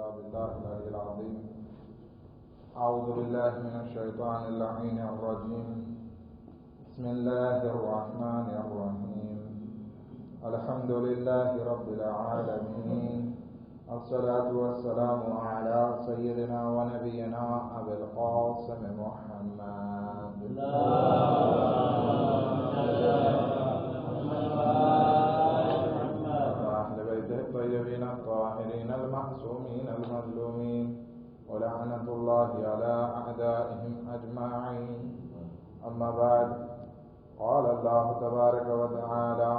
إلا بالله العلي العظيم. أعوذ بالله من الشيطان اللعين الرجيم. بسم الله الرحمن الرحيم. الحمد لله رب العالمين. الصلاة والسلام على سيدنا ونبينا أبي القاسم محمد. وأهل الطيبين الطاهرين المعصومين المظلومين ولعنة الله على أعدائهم أجمعين أما بعد قال الله تبارك وتعالى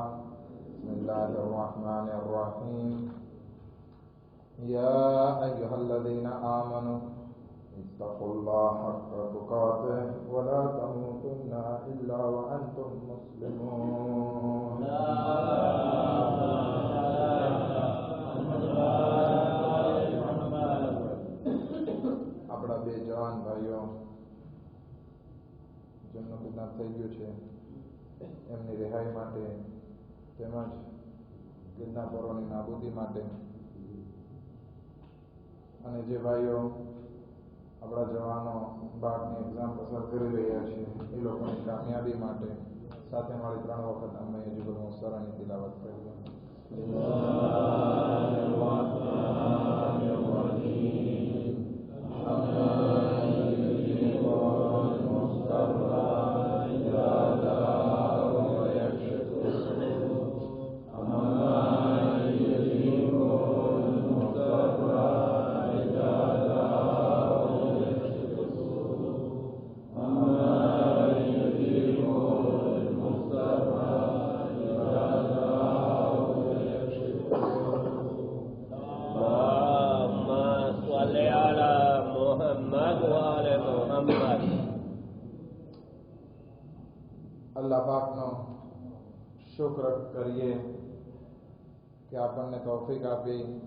بسم الله الرحمن الرحيم يا أيها الذين آمنوا اتقوا الله حق تقاته ولا تموتن થઈ ગયું છે. એમની રેહાઈ માટે તેમજ કિડનેપરોની નાબૂદી માટે. અને જે ભાઈઓ આપણા જવાનો બાગની એક્ઝામ પસાર કરી રહ્યા છે, એ લોકોની કામયાબી માટે સાથે મળી ત્રણ વખત અમે હજુબુલ મુસ્તરાની તિલાવત કરીએ શુક્ર કરીએ કે આપણને તૌફીક આપી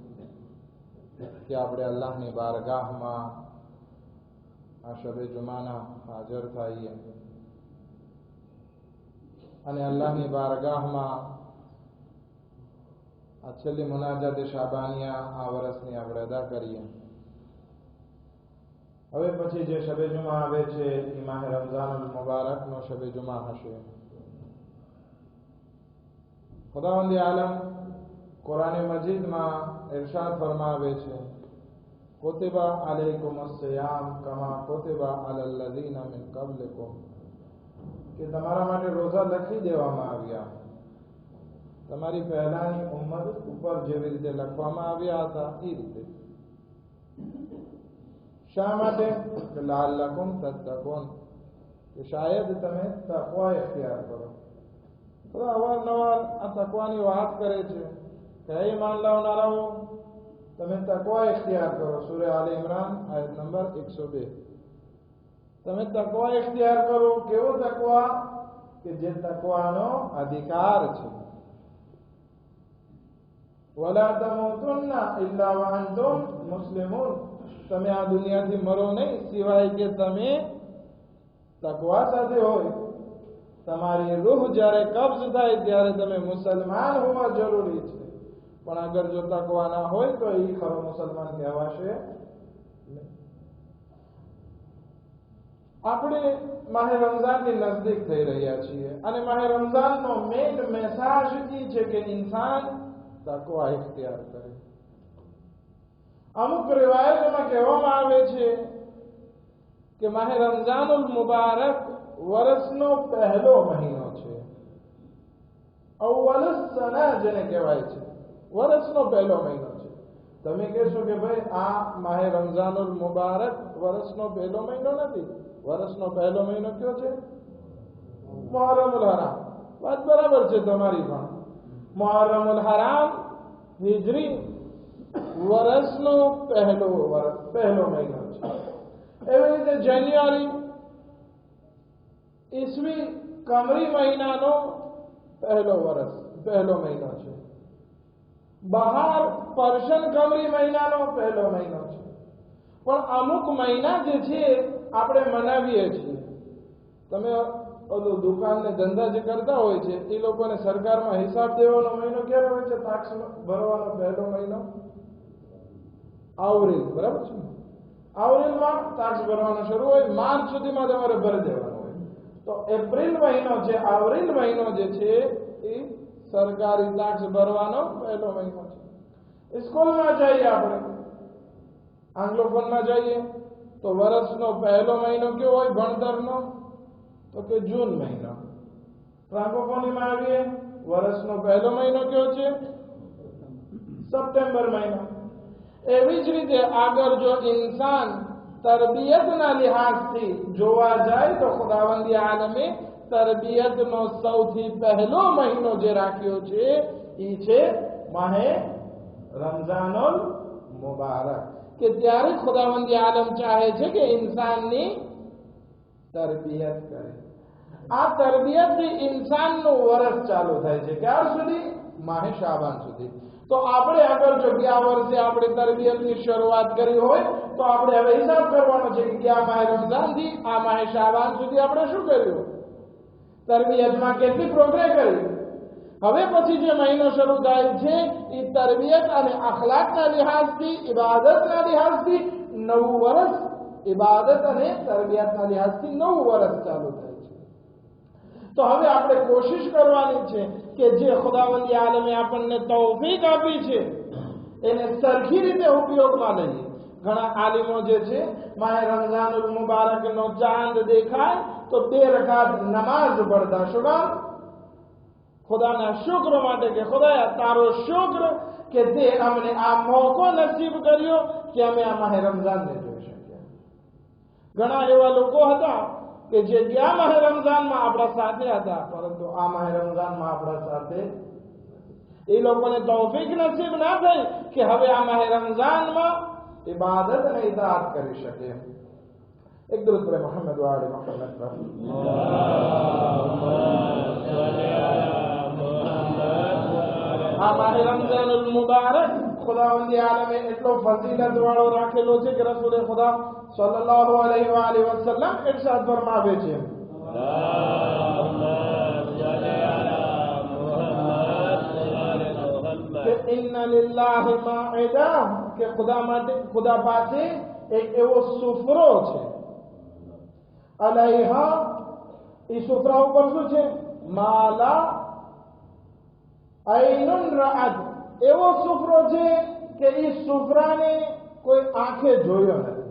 કે આપણે અલ્લાહની બારગાહમાં આ શબે જુમાના હાજર થઈએ. અને અલ્લાહની બારગાહમાં આ છેલ્લી મુનાજાત શાબાનિયા આ વર્ષની આપણે અદા કરીએ. હવે પછી જે શબે જુમા આવે છે એ માહે રમઝાન મુબારકનો શબે જુમા હશે. ખુદાવંદી આલમ કુરાન મજીદમાં ઇરશાદ ફરમાવે છે, કુતિબા અલૈકુમ સિયામ કમા કુતિબા અલલ લઝીના મિન કબલિકુમ. કે તમારા માટે રોઝા લખી દેવામાં આવ્યા. તમારી પહેલાની ઉમ્મત ઉપર જેવી રીતે લખવામાં આવ્યા હતા એ રીતે. શા માટે? લાલ લાલકુમ તત્તકોન. કે શાયદ તમે તકવા અખ્તિયાર કરો. તો અવારનવાર આ તકવાની વાત કરે છે. કે હે માન લાવનારાઓ, તમે તકવા ઇખ્તિયાર કરો? સૂર્ય આલ ઇમરાન આયત નંબર એકસો બે. તમે તકવા ઇખ્તિયાર કરો, કેવો તકવા? કે જે તકવાનો અધિકાર છે. વલા તમુતુન્ના ઇલ્લા વાંતુમ મુસ્લિમુન. તમે આ દુનિયાથી મરો નહીં, સિવાય કે તમે તકવા સાથે હોય. તમારી રૂહ જ્યારે કબ્જ થાય ત્યારે તમે મુસલમાન હોવા જરૂરી છે. પણ અગર જો તકવા ના હોય તો એ ખરો મુસલમાન કહેવાશે આપણે માહે રમઝાનની નજદીક થઈ રહ્યા છીએ અને માહે રમઝાનનો મેઇન મેસેજ એ છે કે ઇન્સાન તકવા ઇખ્તિયાર કરે. અમુક રિવાયતોમાં કહેવામાં આવે છે કે માહે રમઝાનુલ મુબારક વર્ષનો પહેલો મહિનો છે. અવ્વલ સના જેને કહેવાય છે વર્ષનો પહેલો મહિનો છે. તમે કહેશો કે ભાઈ, આ માહે રમઝાનુલ મુબારક વર્ષનો પહેલો મહિનો નથી. વર્ષનો પહેલો મહિનો કયો છે? મોહરમુલ હરામ. વાત બરાબર છે તમારી પણ. મોહરમુલ હરામ, હિજરી વર્ષનો પહેલો વર્ષ પહેલો મહિનો છે. એવી રીતે જાન્યુઆરી ઈસવી કમરી મહિનાનો પહેલો વર્ષ પહેલો મહિનો છે. બહાર પર્શન કમરી મહિનાનો પહેલો મહિનો છે. પણ અમુક મહિના જે છે, આપણે મનાવીએ છીએ. તમે ઓલું દુકાનને ધંધા જે કરતા હોય છે, એ લોકોને સરકારમાં હિસાબ દેવાનો મહિનો ક્યારે હોય છે? ટાક્સ ભરવાનો પહેલો મહિનો? આવરેલ, બરાબર છે? આવરીલમાં ટાક્સ ભરવાનો શરૂ હોય, માર્ચ સુધીમાં તમારે ભરી દેવાનો. તો એપ્રિલ મહિનો છે આવરીલ મહિનો જે છે, એ સરકારી ટેક્સ ભરવાનો પહેલો મહિનો છે. સ્કૂલમાં જઈએ આપણે. આંગ્લોફોનમાં જઈએ. તો વર્ષનો પહેલો મહિનો કયો હોય? ભણતરનો? તો કે જૂન મહિનો. ફ્રાન્કોફોનીમાં આવીએ. વર્ષનો પહેલો મહિનો કયો છે? સપ્ટેમ્બર મહિનો. એવી જ રીતે આગળ જો ઇન્સાન તરબિયતના લિહાઝથી જોવા જાય તો ખુદાવંદી આલમે તરબિયતનો સૌથી પહેલો મહિનો જે રાખ્યો છે એ છે માહે રમઝાનુલ મુબારક. કે ત્યારે ખુદાવંદી આલમ ચાહે છે કે ઇન્સાનની તરબિયત કરે. આ તરબિયતથી ઇન્સાનનું વર્ષ ચાલુ થાય છે. ક્યાર સુધી? માહે શાબાન સુધી. તો આપણે આગળ જો ગયા વર્ષે આપણે તરબિયતની શરૂઆત કરી હોય, તો આપણે હવે હિસાબ કરવાનો છે કે ગયા માહે રમઝાનથી, આ માહે શાહબાન સુધી આપણે શું કર્યું? તરબિયતમાં કેટલી પ્રોગ્રેસ કરી? હવે પછી જે મહિનો શરૂ થાય છે, એ તરબિયત અને અખલાકના લિહાઝથી ઇબાદતના લિહાઝથી નવું વર્ષ, ઇબાદત અને તરબિયતના લિહાઝથી નવું વર્ષ ચાલુ થાય છે. તો હવે આપણે કોશિશ કરવાની છે કે જે ખુદાવંદી આલમે આપણને તૌફીક આપી છે, એને સરખી રીતે ઉપયોગમાં લઈએ. ઘણા આલિમો જે છે, માહે રમઝાનુલ મુબારકનો ચાંદ દેખાય તો બે રકાત નમાઝ પડતા. શું કામ? ખુદાના શુક્ર માટે કે ખુદાયા તારો શુક્ર કે તે અમને આ મોકો નસીબ કર્યો કે અમે આ માહે રમઝાનને જોઈ શક્યા ઘણા એવા લોકો હતા કે જે ગયા માહે રમઝાનમાં આપણા સાથે હતા પરંતુ આ માહે રમઝાનમાં આપણા સાથે એ લોકોને તૌફીક નસીબ ના થઈ કે હવે આ માહે રમઝાનમાં ઇબાદત અને ઇતાઅત કરી શકે એક દુરુદ પર મોહમ્મદ વાલે મોહમ્મદ પર આ માહે રમઝાનુલ મુબારક ખુદાવંદી આલમે એટલો ફઝીલત વાળો રાખેલો છે કે રસૂલે ખુદા સલ્લલ્લાહુ અલૈહિ વ આલિહી વસલ્લમ ઇરશાદ ફરમાવે છે કે ઇન્ના લિલ્લાહિ માઇદા કે ખુદા માટે ખુદા પાસે એક એવો સુફરો છે અલૈહા એ સુફરા ઉપર શું છે માલા ઐનુન રઆદ એવો સુફરો છે કે એ સુફરાને કોઈ આંખે જોયો નથી.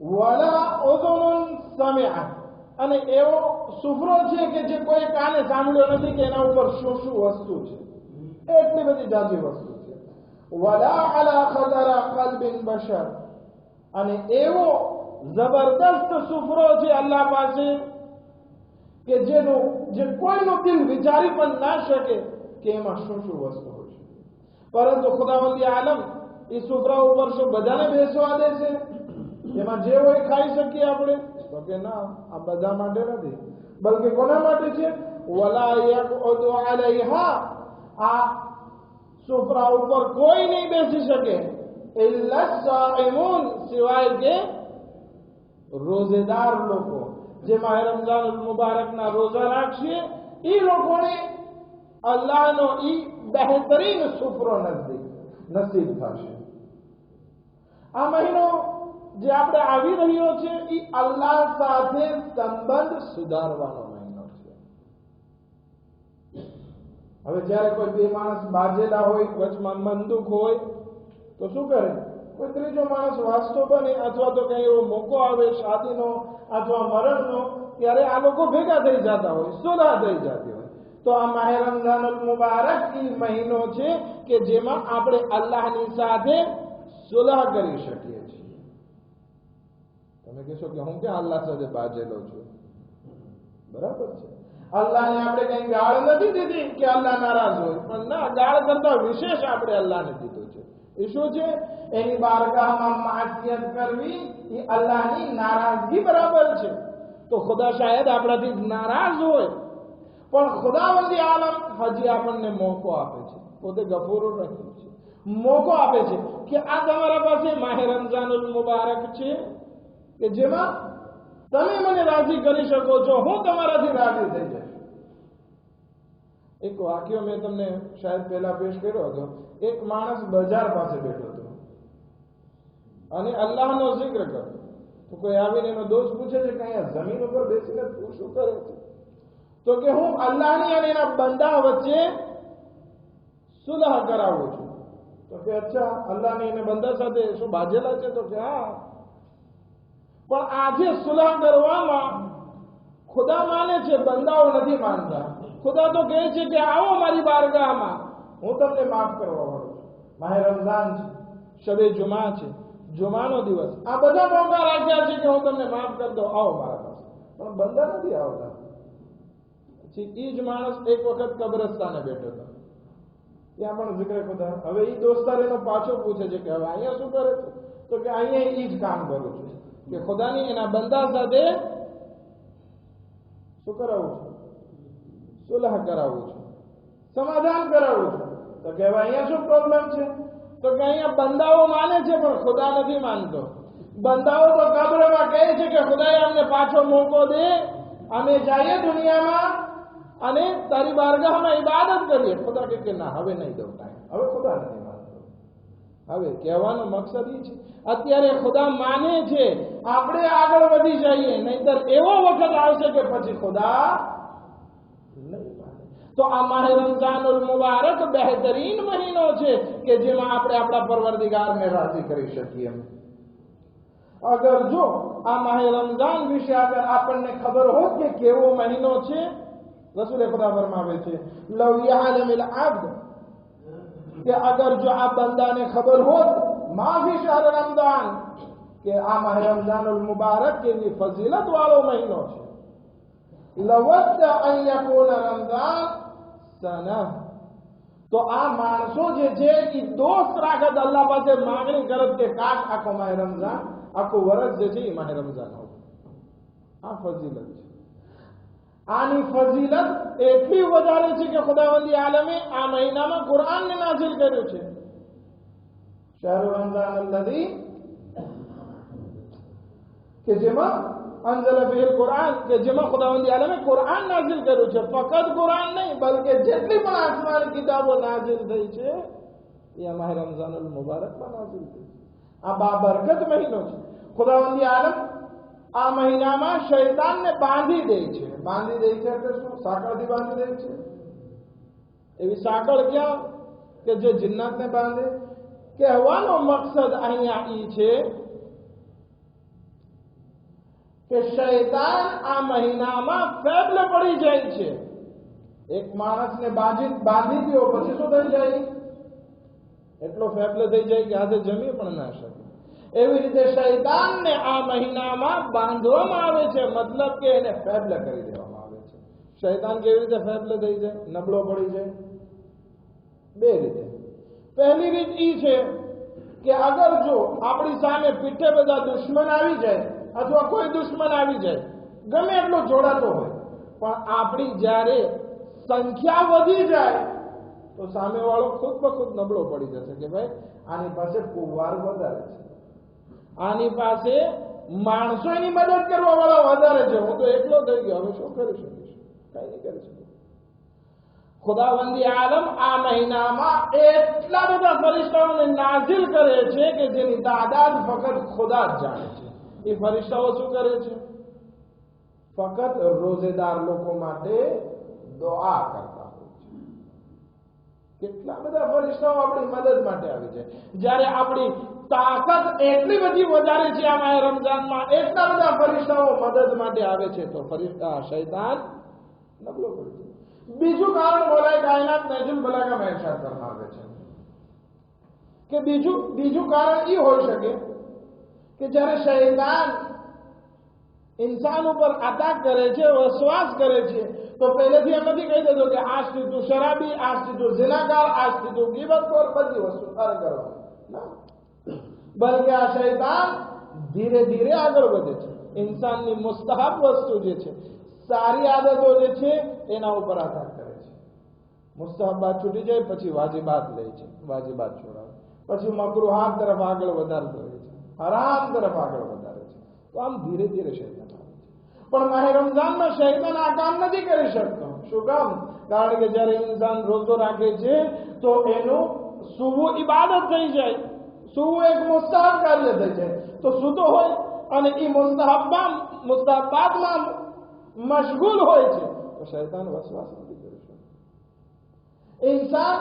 વલા ઉઝુનુન સમ્યા અને એવો સુફરો છે કે જે કોઈ કાને સાંભળ્યો નથી કે એના ઉપર શું શું વસ્તુ છે. એટલી બધી જાજી વસ્તુ છે. વલા અલા ખતરા કલ્બિન બશર. અને એવો જબરદસ્ત સુફરો છે અલ્લાહ પાસે કે જેનું જે કોઈનું દિલ વિચારી પણ ના શકે કે એમાં શું શું વસ્તુ હોય છે પરંતુ ખુદાવંદી આલમ એ સુફરા ઉપર શું બધાને બેસવા દે છે એમાં જે હોય ખાઈ શકીએ આપણે તો કે ના આ બધા માટે નથી બલકે કોના માટે છે વલા યકઉદુ અલૈહા આ સુફરા ઉપર કોઈ નહીં બેસી શકે ઇલ્લા સાઇમૂન સિવાય કે રોઝેદાર લોકો જે માહે રમઝાન મુબારકના રોઝા રાખશે એ લોકોને અલ્લાહનો ઈ બહેતરીન સુપરો નજદીક, નસીબ થશે. આ મહિનો જે આપણે આવી રહ્યો છે એ અલ્લાહ સાથે સંબંધ સુધારવાનો મહિનો છે. હવે જ્યારે કોઈ બે માણસ બાજેલા હોય વચમાં મંદુક હોય, તો શું કરે? કોઈ ત્રીજો માણસ વાંચતો બને, અથવા તો કઈ એવો મોકો આવે શાદીનો અથવા મરણનો, ત્યારે આ લોકો ભેગા થઈ જતા હોય સોદા થઈ જતી હોય. તો આ માહે રમઝાનુલ મુબારક એ મહિનો છે કે જેમાં આપણે અલ્લાહની સાથે સુલહ કરી શકીએ છીએ. તમે કહેશો કે હું ક્યાં અલ્લાહ સાથે બાજેલો છું? બરાબર છે. અલ્લાહને આપણે કઈ ગાળ નથી દીધી કે અલ્લાહ નારાજ હોય. પણ ના, ગાળ કરતા વિશેષ આપણે અલ્લાહને દીધું છે. એ શું છે? એની બારગાહમાં માસિયત કરવી એ અલ્લાહની નારાજગી બરાબર છે. તો ખુદા શાયદ આપણાથી નારાજ હોય પણ ખુદાવંદી આલમ હજી આપણને મોકો આપે છે. પોતે ગફૂર રહીમ છે. મોકો આપે છે કે આ તમારા પાસે માહે રમઝાનુલ મુબારક છે કે જેમાં તમે મને રાજી કરી શકો છો, હું તમારાથી રાજી થઈ જઈશ. એક વાક્ય મેં તમને શાયદ પહેલા પેશ કર્યો હતો. એક માણસ બજાર પાસે બેઠો હતો. અને અલ્લાહનો જિક્ર કરો તો કોઈ આવીને એનો દોષ પૂછે છે કે અહીંયા જમીન ઉપર બેસીને તું શું કરે છે? તો કે હું અલ્લાહની અને એના બંદા વચ્ચે સુલહ કરાવું છું. તો કે અચ્છા, અલ્લાહની અને બંદા સાથે શું બાજેલા છે? તો કે હા. પણ આજે સુલહ કરવામાં ખુદા માને છે, બંદાઓ નથી માનતા. ખુદા તો કહે છે કે આવો મારી બારગાહમાં. હું તમને માફ કરવા વાળો માહે રમઝાન છે, શબે જુમા છે જુમાનો દિવસ. આ બધા મોકા રાખ્યા છે કે હું તમને માફ કરી દઉં. આવો મારા પાસે. પણ બંદા નથી આવતા. ઈ જ માણસ એક વખત કબ્રસ્તાને બેઠો હતો. ત્યાં પણ જિક્ર ખુદા હવે ઈ દોસ્તાર એનો પાછો પૂછે છે કે હવે અહીંયા શું કરે છે? તો કે અહીંયા ઈ જ કામ કરું છું. કે ખુદાની એના બંદા સાથે શું કરાવું છું? સુલહ કરાવું છું. સમાધાન કરાવું છું. તો કે હવે અહીંયા શું પ્રોબ્લેમ છે? તો કે અહીંયા બંદાઓ માને છે પણ ખુદા નથી માનતો. બંદાઓ તો કબ્રમાં કહે છે કે ખુદાએ અમને પાછો મોકો દે. અમે જઈએ દુનિયામાં. અને તારી બારગાહમાં ઇબાદત કરીએ. ખુદા કે કે ના, હવે નહીં દઉં કાંઈ. હવે ખુદા નથી હવે કહેવાનો મકસદ એ છે. અત્યારે ખુદા માને છે. આપણે આગળ વધી જઈએ. નહીતર એવો વખત આવશે કે પછી ખુદા નહીં માને. તો આ માહે રમઝાનુલ મુબારક બહેતરીન મહિનો છે કે જેમાં આપણે આપણા પરવરદિગારને રાજી કરી શકીએ. અગર જો આ માહે રમઝાન વિશે અગર આપણને ખબર હોત કે કેવો મહિનો છે રસૂલે ખુદા ફરમાવે છે. લવ યહલમિલ અબ્દ કે અગર જો આ બંદાને ખબર હોત, માફી શહર રમઝાન, કે આ માહ રમઝાનુલ મુબારક કેવી ફઝીલત વાળો મહિનો છે. લવત અન યકુન રમઝાન સના તો આ માણસો જે છે એ દોસ્ત રાખત અલ્લાહ પાસે માંગણી કરત કે કાશ આખો માહ રમઝાન, આખું વર્ષ જે છે એ માહ રમઝાન હોય આ ફઝીલત છે. આની ફઝીલત એટલી વધારે છે કે ખુદાવંદી આલમે આ મહિનામાં કુરાનને નાઝિલ કર્યું છે શહેર રમઝાન અલ્લદી કે જેમાં અંજલ બિલ કુરાન કે જેમાં ખુદાવંદી આલમે કુરાન નાઝિલ કર્યું છે ફક્ત કુરાન નહીં બલકે જેટલી પણ આસમાની કિતાબો નાઝિલ થઈ છે એ અમારે રમઝાન મુબારકમાં નાઝિલ થઈ છે આ બાબરકત મહિનો છે ખુદાવંદી આલમ આ મહિનામાં શૈતાનને બાંધી દે છે. બાંધી દે છે એટલે શું? સાંકળથી બાંધી દે છે? એવી સાંકળ ક્યાં? કે જે જિન્નાતને બાંધે? કહેવાનો મકસદ અહીંયા ઈ છે કે શૈતાન આ મહિનામાં ફેબલ પડી જાય છે. એક માણસને બાંધી બાંધી દો પછી શું થઈ જાય? એટલો ફેબલ થઈ જાય કે આજે જમી પણ ના શકે. એવી રીતે શૈતાનને આ મહિનામાં બાંધવામાં આવે છે. મતલબ કે એને ફેબલ કરી દેવામાં આવે છે. શૈતાન કેવી રીતે ફેબલ થઈ જાય? નબળો પડી જાય. બે રીતે. પહેલી રીત ઈ છે કે અગર જો આપણી સામે પીઠે બધા દુશ્મન આવી જાય અથવા કોઈ દુશ્મન આવી જાય, ગમે એટલો જોડાતો હોય, પણ આપણી જ્યારે સંખ્યા વધી જાય, તો સામેવાળો ખુદ બખુદ નબળો પડી જશે કે ભાઈ આની પાસે કુવાર વધારે છે. આની પાસે માણસો એની મદદ કરવા વાળા વધારે છે. હું તો એકલો થઈ ગયો. હવે શું કરી શકીશ કઈ નહીં કરી શકું ખુદાબંદી આલમ આ મહિનામાં એટલા બધા ફરિશ્તાઓને નાઝિલ કરે છે કે જેની તાદાદ ફક્ત ખુદા જ જાણે છે. એ ફરિશ્તાઓ શું કરે છે? ફક્ત રોજેદાર લોકો માટે દોઆ કરતા કેટલા બધા ફરિશ્તાઓ આપણી મદદ માટે આવી છે. જ્યારે આપણી તાકાત એટલી બધી વધારે છે આમાં રમઝાનમાં, એટલા બધા ફરિશ્તાઓ મદદ માટે આવે છે, તો ફરિશ્તા શૈતાન નબળો પડે છે. બીજું કારણ બોલાય કાયનાત નજુલ બલાગા મહેસાર આવે છે. કે બીજું બીજું કારણ એ હોઈ શકે કે જ્યારે શૈતાન ઇન્સાન ઉપર અટેક કરે છે વસવાસ કરે છે, તો પહેલેથી એમ નથી કહી દેતો કે આ તું શરાબી આ તું આ આજથી તું ગીબત કર બધી વસ્તુ તારે કરવા બલકે આ શૈતાન ધીરે ધીરે આગળ વધે છે. ઇન્સાનની મુસ્તહાબ વસ્તુ જે છે, સારી આદતો જે છે, એના ઉપર આધાર કરે છે. મુસ્તહબાત છૂટી જાય, પછી વાજીબાત લે છે. વાજીબાત છોડાવે. પછી મકરુહાત તરફ આગળ વધારતો રહે છે. હરામ તરફ આગળ વધારે છે. તો આમ ધીરે ધીરે શૈતાન આવે છે પણ માહે રમઝાનમાં શૈતાન આ કામ નથી કરી શકતો શું કામ કારણ કે જ્યારે ઇન્સાન રોજો રાખે છે તો એનું સુવું ઇબાદત થઈ જાય સૂવું એક મુસ્તાહબ કાર્ય થઈ જાય તો સૂતો હોય અને એ મુસ્તાહબમાં મુસ્તાહબાદમાં મશગુલ હોય છે તો શૈતાન વસવાસ નથી કરી શકતો ઇન્સાન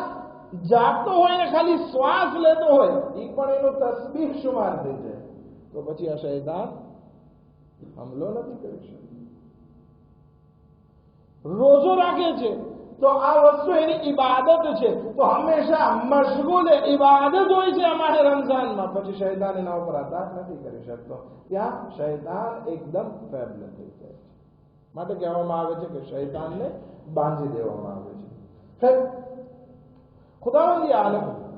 જાગતો હોય ને ખાલી શ્વાસ લેતો હોય એ પણ એનો તસબીહ શુમાર થઈ જાય તો પછી આ શૈતાન હમલો નથી કરી શકતો. રોજો રાખે છે. તો આ વસ્તુ એની ઇબાદત છે. તો હંમેશા મશગુલ ઇબાદત હોય છે અમારે રમઝાનમાં. પછી શૈતાન એના ઉપર આધાર નથી કરી શકતો. ત્યાં શૈતાન એકદમ ફેબલ થઈ જાય છે. માટે કહેવામાં આવે છે કે શૈતાનને બાંધી દેવામાં આવે છે. ખુદાવંદી આલમ.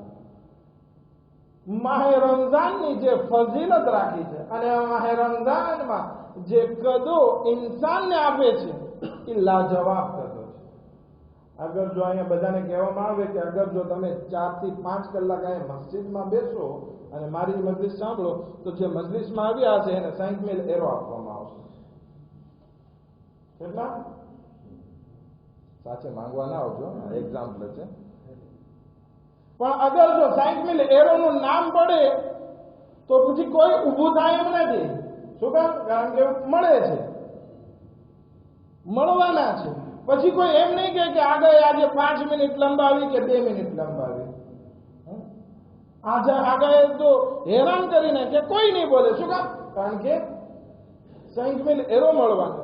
માહે રમઝાનની જે ફઝીલત રાખી છે અને માહે રમઝાનમાં જે કદો ઇન્સાનને આપે છે, એ લાજવાબ કદો છે. અગર જો અહીંયા બધાને કહેવામાં આવે કે અગર જો તમે ચારથી પાંચ કલાક અહીંયા મસ્જિદમાં બેસો અને મારી મજલિસ સાંભળો, તો જે મજલિસમાં આવ્યા હશે એને સાઈઠ મિલ એરો આપવામાં આવશે. કેટલા? સાચે માંગવા ના આવજો એક્ઝામ્પલ છે. પણ અગર જો મિલ એરોનું નામ પડે, તો પછી કોઈ ઊભું થાય એમ નથી. શું કામ કારણ કે મળે છે. મળવાના છે. પછી કોઈ એમ નહીં કે આગળ આજે પાંચ મિનિટ લંબાવી કે બે મિનિટ લંબાવી. આજે આગળ તો હેરાન કરીને કે કોઈ નહીં બોલે. શું કામ કારણ કે મિલ એરો મળવાનો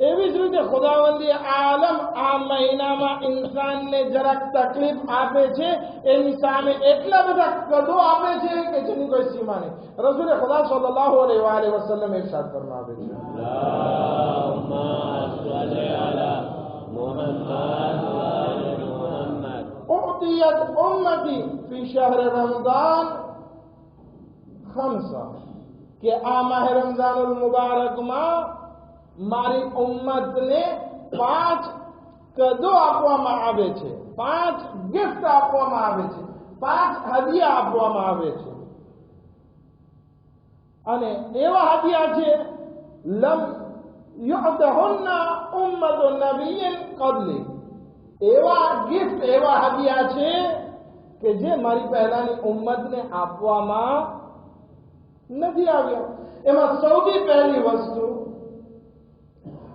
છે એવી જ રીતે ખુદાવંદી આલમ આ મહિનામાં ઇન્સાનને જરાક તકલીફ આપે છે એની સામે એટલા બધા કદો આપે છે કે જેની કોઈ સીમા નહીં રસૂલે ખુદા સલ્લલ્લાહુ અલૈહિ વસલ્લમ ઇરશાદ ફરમાવે છે اللهم صل على محمد وآل محمد أعطيت أمتي في شهر رمضان خمسة કે આ માહ રમઝાનુલ મુબારકમાં મારી ઉમ્મતને પાંચ કદો આપવામાં આવે છે. પાંચ ગિફ્ટ આપવામાં આવે છે. પાંચ હદિયા આપવામાં આવે છે. અને એવા હદિયા છે, લમ યુઅતહુન્ના ઉમ્મતુ નબીયન qabli એવા ગિફ્ટ એવા હદિયા છે કે જે મારી પહેલાની ઉમ્મતને આપવામાં નથી આવ્યા. એમાં સૌથી પહેલી વસ્તુ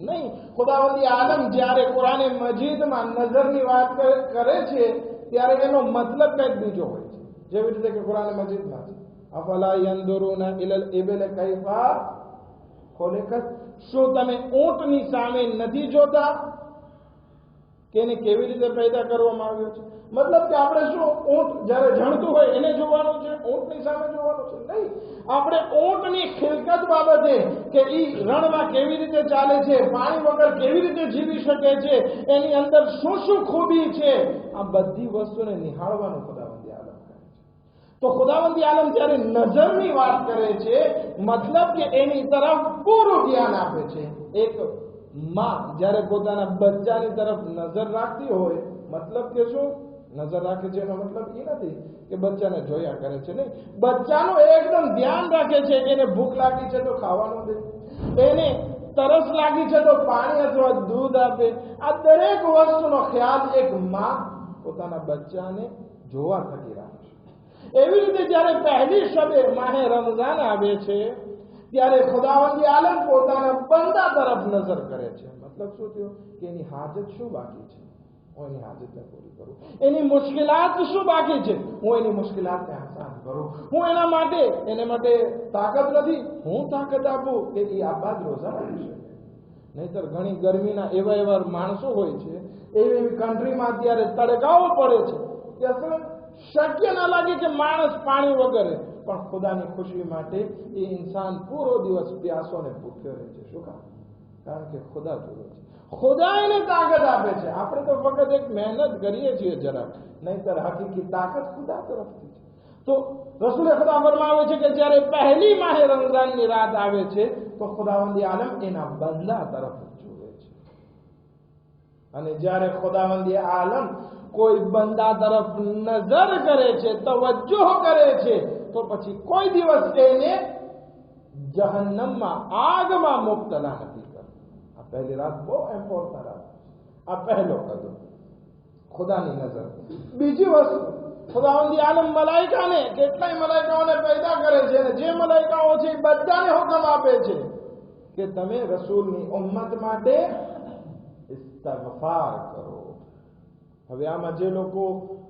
નહીં. ખુદાવંદી આલમ જ્યારે કુરાને મજીદમાં નજરની વાત કરે- છે, ત્યારે એનો મતલબ કંઈક બીજો હોય છે. જેવી રીતે કે કુરાને મજીદમાં અફલા યંદુરુના ઇલલ ઇબલ કૈફા ખોલેકત શું તમે ઊંટની સામે નથી જોતા? કે એને કેવી રીતે પેદા કરવામાં આવ્યો છે? મતલબ કે આપણે શું ઊંટ જ્યારે જણતું હોય એને જોવાનું છે? ઊંટની સામે જોવાનું છે? નહીં. આપણે ઊંટની ખિલકત બાબતે કે એ રણમાં કેવી રીતે ચાલે છે, પાણી વગર કેવી રીતે જીવી શકે છે, એની અંદર શું શું ખૂબી છે, આ બધી વસ્તુને નિહાળવાનું ખુદાવંદી આલમ કરે છે. તો ખુદાવંદી આલમ જ્યારે નજરની વાત કરે છે, મતલબ કે એની તરફ પૂરું ધ્યાન આપે છે. એક માં જ્યારે પોતાના બચ્ચાની તરફ નજર રાખતી હોય, મતલબ કે શું? નજર રાખે છે એનો મતલબ એ નથી કે બચ્ચાને જોયા કરે છે નહીં. બચ્ચાનું એકદમ ધ્યાન રાખે છે કે એને ભૂખ લાગી છે તો ખાવાનું દે. એને તરસ લાગી છે તો પાણી અથવા દૂધ આપે. આ દરેક વસ્તુનો ખ્યાલ એક માં પોતાના બચ્ચાને જોવા થકી રાખે છે. એવી રીતે જ્યારે પહેલી શબે માહે રમઝાન આવે છે ત્યારે ખુદાવંદી આલમ પોતાના બંદા તરફ નજર કરે છે. મતલબ શું થયું? કે એની હાજત શું બાકી છે? હું એની હાજતને પૂરી કરું. એની મુશ્કેલાત શું બાકી છે? હું એની મુશ્કેલાતને આસાન કરું. હું એના માટે, એને માટે તાકાત નથી. હું તાકાત આપું કે એ આ બાદ રોઝા રાખી શકે. નહીતર ઘણી ગરમીના એવા એવા માણસો હોય છે, એવી એવી કન્ટ્રીમાં અત્યારે તડકાઓ પડે છે શક્ય ના લાગે કે માણસ પાણી વગરે પણ ખુદાની ખુશી માટે એ ઇન્સાન પૂરો દિવસ પ્યાસો ને ભૂખ્યો રહે છે. શું કામ? કારણ કે ખુદા જોડે છે. ખુદા એને તાકાત આપે છે. આપણે તો ફક્ત એક મહેનત કરીએ છીએ જરાક નહીતર હકીકી તાકાત ખુદા તરફથી છે. તો રસુલ ખુદા ફરમાવે છે કે જ્યારે પહેલી માહે રમઝાનની રાત આવે છે, તો ખુદાવંદી આલમ એના બંદા તરફ જુએ છે. અને જ્યારે ખુદાવંદી આલમ કોઈ બંદા તરફ નજર કરે છે તવજ્જો કરે છે તો પછી કોઈ દિવસ એને જહન્નમમાં આગમાં મુબતલા નથી આ પહેલી રાત બહુ ઇમ્પોર્ટન્ટ રાત આ પહેલો કદમ. ખુદાની નજર. બીજી વસ્તુ, ખુદાવંદી આલમ મલાઈકાને કેટલાય મલાઈકાઓને પેદા કરે છે અને જે મલાઈકાઓ છે એ બધાને હુકમ આપે છે કે તમે રસૂલની ઉમ્મત માટે ઇસ્તગફાર કરો. હવે આમાં જે લોકો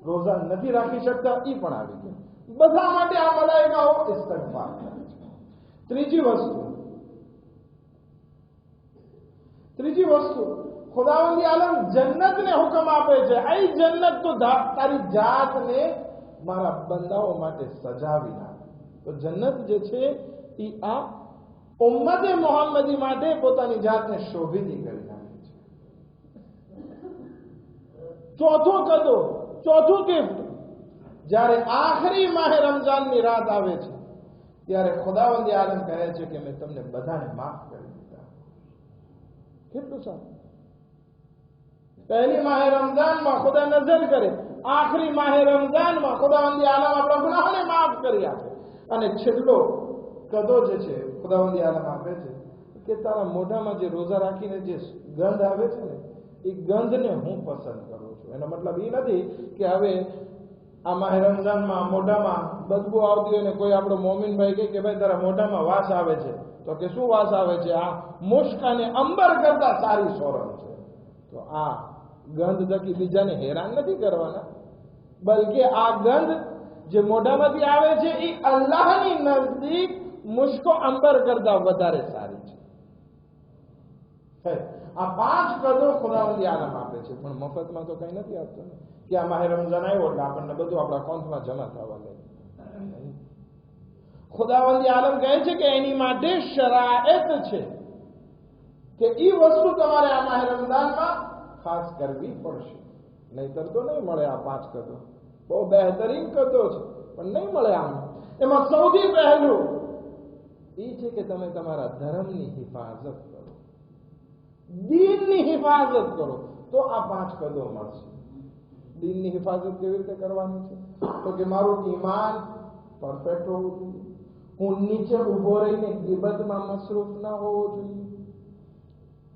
રોઝા નથી રાખી શકતા એ પણ આવી ગયા. બધા માટે આ મલાઈકાઓ ઇસ્તગફાર કરે ત્રીજી વસ્તુ. ત્રીજી વસ્તુ. ખુદાવંદી આલમ જન્નતને હુકમ આપે છે. આ જન્નત તો તારી જાતને મારા બંદાઓ માટે સજાવી નાખે તો જન્નત જે છે એ આ ઉમ્મતે મોહમ્મદી માટે પોતાની જાતને શોભિતી કરી નાખે છે. ચોથો કદો, ચોથું ગિફ્ટ જ્યારે આખરી માહે રમઝાનની રાત આવે છે, ત્યારે ખુદાવંદી આલમ કહે છે કે મેં તમને બધાને માફ કરી દીધા. કેટલું સારું? પહેલી માહે રમઝાનમાં ખુદા નજર કરે, આખરી માહે રમઝાનમાં ખુદાવંદી આલમ આપણા ગુનાહોને માફ કરી આપે. અને છેલ્લો કદો જે છે, ખુદાવંદી આલમ આપે છે કે તારા મોઢામાં જે રોજા રાખીને જે ગંધ આવે છે ને, એ ગંધને હું પસંદ કરું છું. એનો મતલબ એ નથી કે હવે આ માહે રમઝાનમાં મોઢામાં બદબુ આવતી હોય ને કોઈ આપણો મોમીનભાઈ કહે કે ભાઈ, તારા મોઢામાં વાસ આવે છે. તો કે શું વાસ આવે છે? આ મુશ્ક અને અંબર કરતા સારી સોરણ છે. તો આ ગંધ થકી બીજાને હેરાન નથી કરવાના. બલકે આ ગંધ જે મોઢામાંથી આવે છે એ અલ્લાહની નજદીક મુશ્કો અંબર કરતા વધારે સારી છે. આ પાંચ કદો ખુદાવંદી આલમ આપે છે. પણ મફતમાં તો કઈ નથી આપતો ને. કે આ માહે રમઝાન આવ્યો એટલે આપણને બધું આપણા કોન્થમાં જમા થવા લે ખુદાવંદી આલમ કહે છે કે એની માટે શરાયત છે કે એ વસ્તુ તમારે આ માહે રમઝાનમાં ખાસ કરવી પડશે. નહીતર તો નહીં મળે આ પાંચ કદો. બહુ બહેતરીન કદો છે, પણ નહીં મળે આમ. એમાં સૌથી પહેલું એ છે કે તમે તમારા ધર્મની હિફાજત કરો. દીનની હિફાજત કરો. તો આ પાંચ કદો મળશે. દીનની હિફાજત કેવી રીતે કરવાની છે? તો કે મારું ઈમાન પરફેક્ટ હોવું જોઈએ. હું નીચે ઊભો રહીને ગિબતમાં મસરૂફ ના હોવો જોઈએ.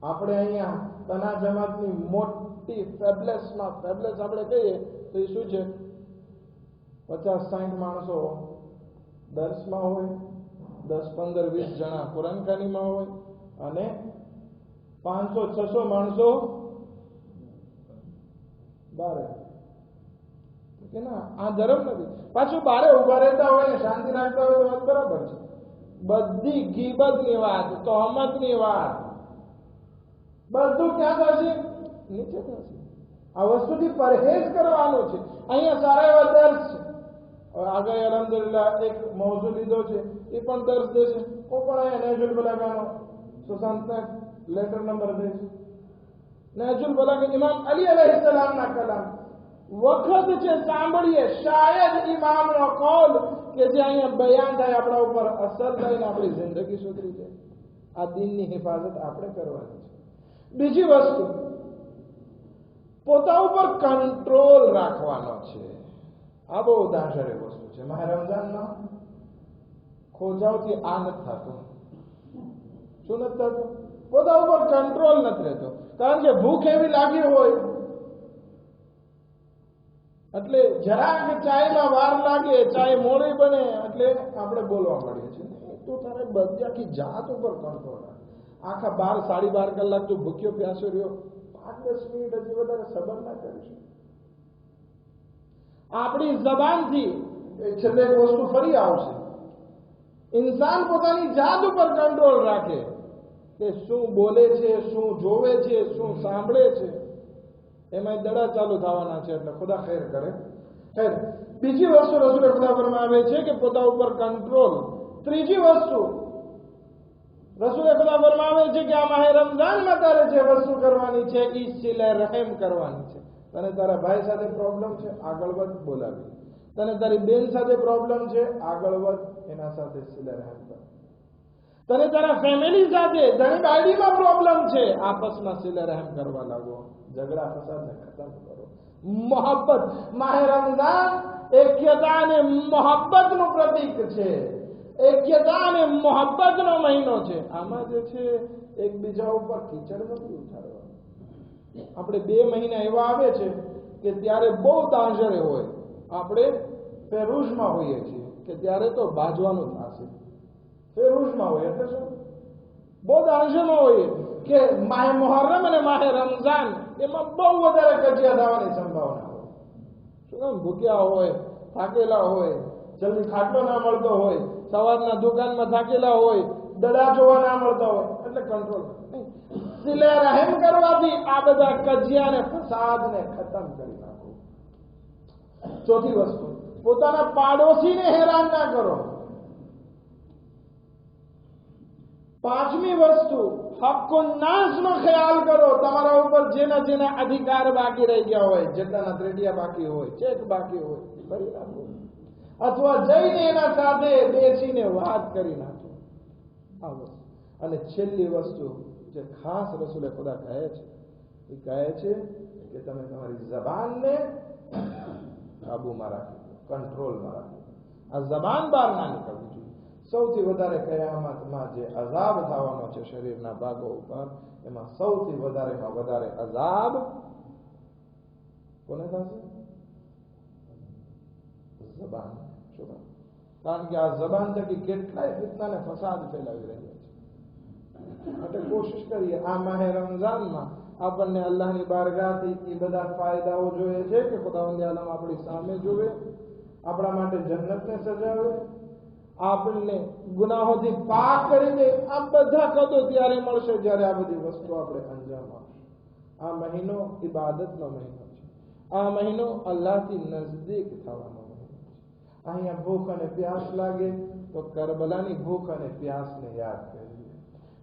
આપણે અહીંયા તના જમાતની મોટી ફેબલેસમાં, ફેબલેસ આપણે કહીએ તો એ શું છે? પચાસ સાઠ માણસો દર્શમાં હોય, દસ પંદર વીસ જણા કુરાનખાનીમાં હોય અને પાંચસો, છસો માણસો? બારે. કે ના, આ ધર્મ નથી. પાછું બારે ઊભા રહેતા હોય ને, શાંતિ રાખતા હોય વાત બરાબર છે. બધી ગીબતની વાત તોહમતની વાત. બધું ક્યાં થશે? નીચે થશે. આ વસ્તુથી પરહેજ કરવાનો છે. અહીંયા સારા એવા દર્શ છે. હવે આગળ અલહમદુલિલ્લાહ એક મોજુ લીધો છે. એ પણ દર્શ દેશે. હું પણ અહીંયા નેજુલ બલાગાનો સુશાંતને લેટર નંબર દઈશ નેજુલ બલાગા ઇમામ અલી અલૈહિ સલામના કલામ વખત છે સાંભળીએ શાયદ ઇમામનો કોલ કે જે અહીંયા બયાન થાય આપણા ઉપર અસર થાય ને આપણી જિંદગી સુધરી જાય આ દિનની હિફાજત આપણે કરવાની છે બીજી વસ્તુ પોતા ઉપર કંટ્રોલ રાખવાનો છે આ બહુ ઉદાહરણ વસ્તુ છે મારા રમઝાનમાં ખોજાવથી આ નથી થતું શું નથી થતું પોતા ઉપર કંટ્રોલ નથી રહેતો. કારણ કે ભૂખ એવી લાગી હોય, એટલે જરાક ચાયમાં વાર લાગે, ચાય મોડી બને, એટલે આપણે બોલવા મળીએ છીએ. તો તારે બધી આખી જાત ઉપર કંટ્રોલ આખા બાર, સાડી બાર કલાક તું ભૂખ્યો પ્યાસો રહ્યો. પાંચ, દસ મિનિટ હજી વધારે સબર ના કરીશું આપણી જબાનથી છેલ્લે વસ્તુ ફરી આવશે. ઇન્સાન પોતાની જાત ઉપર કંટ્રોલ રાખે. કે શું બોલે છે, શું જોવે છે, શું સાંભળે છે એમાં દડા ચાલુ થવાના છે એટલે ખુદા ખેર કરે. ખેર. બીજી વસ્તુ રસૂલ ખુદા ફરમાવે છે કે પોતા ઉપર કંટ્રોલ ત્રીજી વસ્તુ રસૂલ ખુદા ફરમાવે છે કે આ માહે રમઝાનમાં તારે જે વસ્તુ કરવાની છે, ઈ સિલે રહેમ કરવાની છે. તને તારા ભાઈ સાથે પ્રોબ્લેમ છે, આગળ વધ બોલાવી. તને તારી બેન સાથે પ્રોબ્લેમ છે, આગળ વધ એના સાથે સિલે રહેમ કર. તને તારા ફેમિલી સાથે, તને ગાડીમાં પ્રોબ્લેમ છે. આપસમાં સિલે કરવા લાગો. ઝઘડા ફસાદને ખતમ કરો. મોહબ્બત માહે રમઝાન એક્યતા અને મોહબ્બતનું પ્રતીક છે. એક્યતા અને મોહબ્બતનો મહિનો છે. આમાં જે છે, એકબીજા ઉપર કીચડ નથી ઉઠાડવાનું. આપણે બે મહિના એવા આવે છે કે ત્યારે બહુ દાંજરે હોય. આપણે ફેરુઝમાં હોઈએ છીએ કે ત્યારે તો બાજવાનું થશે. ફેરુઝમાં હોય એટલે શું બહુ દાંજરમાં હોઈએ કે માહે મુહર્રમ અને માહે રમઝાન એમાં બહુ વધારે કજિયા થવાની સંભાવના હોય શું કામ ભૂખ્યા હોય થાકેલા હોય જલ્દી ખાટલો ના મળતો હોય સવારના દુકાનમાં થાકેલા હોય દડા જોવા ના મળતા હોય એટલે કંટ્રોલ સિલે રહેમ કરવાથી આ બધા કજિયા અને ફસાદને ખતમ કરી નાખો ચોથી વસ્તુ પોતાના પાડોશીને હેરાન ના કરો પાંચમી વસ્તુ, હક્કો નાશનો ખ્યાલ કરો, તમારા ઉપર જેના જેના અધિકાર બાકી રહી ગયા હોય, જેટલાના ત્રેડિયા બાકી હોય ચેક બાકી હોય કરી નાખો. અથવા જઈને એના સાથે બેસીને વાત કરી નાખો. આ વસ્તુ. અને છેલ્લી વસ્તુ જે ખાસ રસુલે ખુદા કહે છે, એ કહે છે કે તમે તમારી જબાનને કાબુમાં રાખી કંટ્રોલમાં રાખી આ જબાન બહાર ના નીકળવી જોઈએ. સૌથી વધારે કયામતમાં જે અઝાબ થવાનો છે શરીરના ભાગો ઉપર, એમાં સૌથી વધારેમાં વધારે અઝાબ કોને થશે? જબાન. કારણ કે આ જબાન થકી કેટલાય ફિતનાને ફસાદ ફેલાવી રહ્યા છે. માટે કોશિશ કરીએ, આ માહે રમઝાનમાં આપણને અલ્લાહની બારગાહથી એ બધા ફાયદાઓ જોઈએ છે કે ખુદાવંદ આલમ આપણી સામે જોવે, આપણા માટે જન્નતને સજાવે આપણને ગુનાહોથી પાક કરી દે આ બધા કદો ત્યારે મળશે જ્યારે આ બધી વસ્તુ આપણે અંજામ આ મહિનો ઇબાદતનો મહિનો છે. આ મહિનો અલ્લાહથી નજદીક થવાનો મહિનો છે. અહીંયા ભૂખ અને પ્યાસ લાગે તો કરબલાની ભૂખ અને પ્યાસને યાદ કરીએ.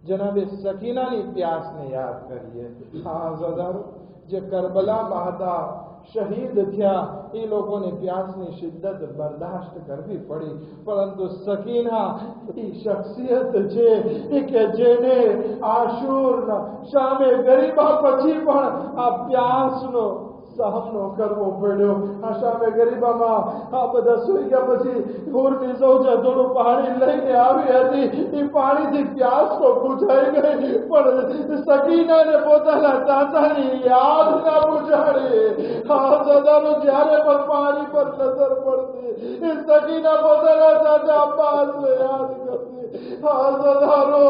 જનાબે સકીનાની પ્યાસને યાદ કરીએ. હા હજારો જે કરબલામાં હતા શહીદ થયા. એ લોકોને પ્યાસની શિદ્દત બરદાસ્ત કરવી પડી. પરંતુ સકીના એ શખ્સિયત છે કે જેને આશુર સામે ગરીબા પછી પણ આ પ્યાસનો સામનો કરવો પડ્યો આ સામે ગરીબામાં આ બધા સુઈ ગયા પછી ઘોરની સૌજા થોડું પાણી લઈને આવી હતી એ પાણીથી પ્યાસ તો બુઝાઈ ગઈ પણ સકીનાને પોતાના ચાચાની યાદ ના બુઝાડી આ સદાનો જ્યારે પણ પાણી પર નજર પડતી એ સકીના પોતાના ચાચા અબ્બાસને યાદ કરતી આ સદાનો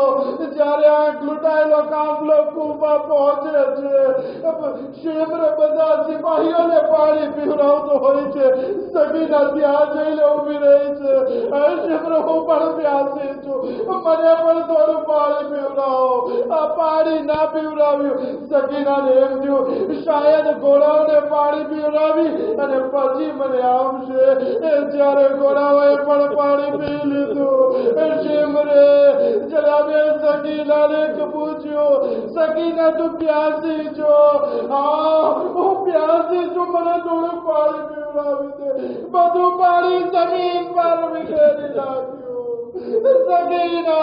જ્યારે આંખ લૂંટાયેલો કાફલો કુંભા પહોંચે છે શેમ્ર બધા સિપાહીઓને પાણી પીવડાવતો હોય છે સગીના ત્યાં જઈને ઊભી રહી છે. શેમ્ર હું પણ પ્યાસી છું. મને પણ થોડું પાણી પીવડાવો. આ પાણી ના પીવડાવ્યું. સગીનાને એમ થયું શાયદ ઘોડાઓને પાણી પીવડાવી અને પછી મને આવશે. જ્યારે ઘોડાઓએ પણ પાણી પી લીધું. हमरे जनाबे सकीना ने पूछो सकीना तू प्यासी जो हाँ वो प्यासी जो मने थोड़े पानी पीवड़ावी दे बधु पानी जमीन पर बिखेरी नाख्यो सकीना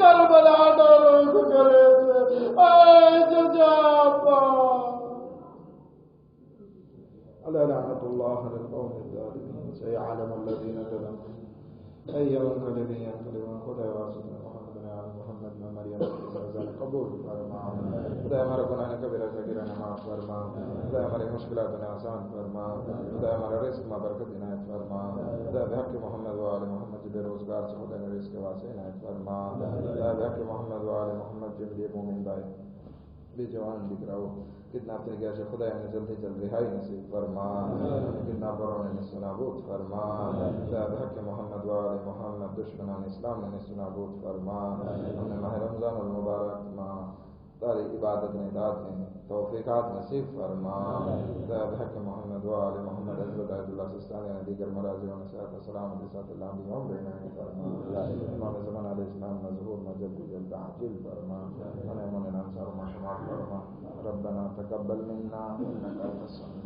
करबला नो रोज करे से आए जजापा ألا لعنة الله للقوم الظالمين سيعلم الذين ظلموا أي وكل به أنت لمن خدا واسطنا محمد وعلى محمد ومريم وزال قبول فرما خدا ہمارا گناہ نے کبیرہ صغیرہ نے معاف فرما خدا ہماری مشکلات نے آسان فرما خدا ہمارا رزق میں برکت عنایت فرما خدا بحق محمد وعلى محمد بے روزگار سے رزق کے واسطے عنایت فرما خدا بحق محمد وعلى محمد جن لیے مومن بھائی બે જવાન દીકરાઓ કિડનાપ થઈ ગયા છે. ખુદા એને જલ્દી જલ્દી હાઈ નસીબ ફરમાન. કિડનાપરોને એને સુનાબૂત ફરમાન. હક મોહમ્મદ વાલે મોહમ્મદ દુશ્મનાન ઇસ્લામને સુનાબૂત ફરમા અને માહ રમઝાન મુબારકમાં تاری عبادت میں داد ہیں۔ توفیقات نصیب فرما۔ صاحب حق محمد و آل محمد، حضرت عید اللہ سستانی یعنی دیگر مراضی و نصیحات السلام علیہ وسلم اللہ علیہ وسلم بینہ کی فرما۔ امام زمان علیہ السلام مظہور مجد کی جلد حجل فرما۔ امام امام انصار و محمد فرما۔ ربنا تقبل منا انکا تصمی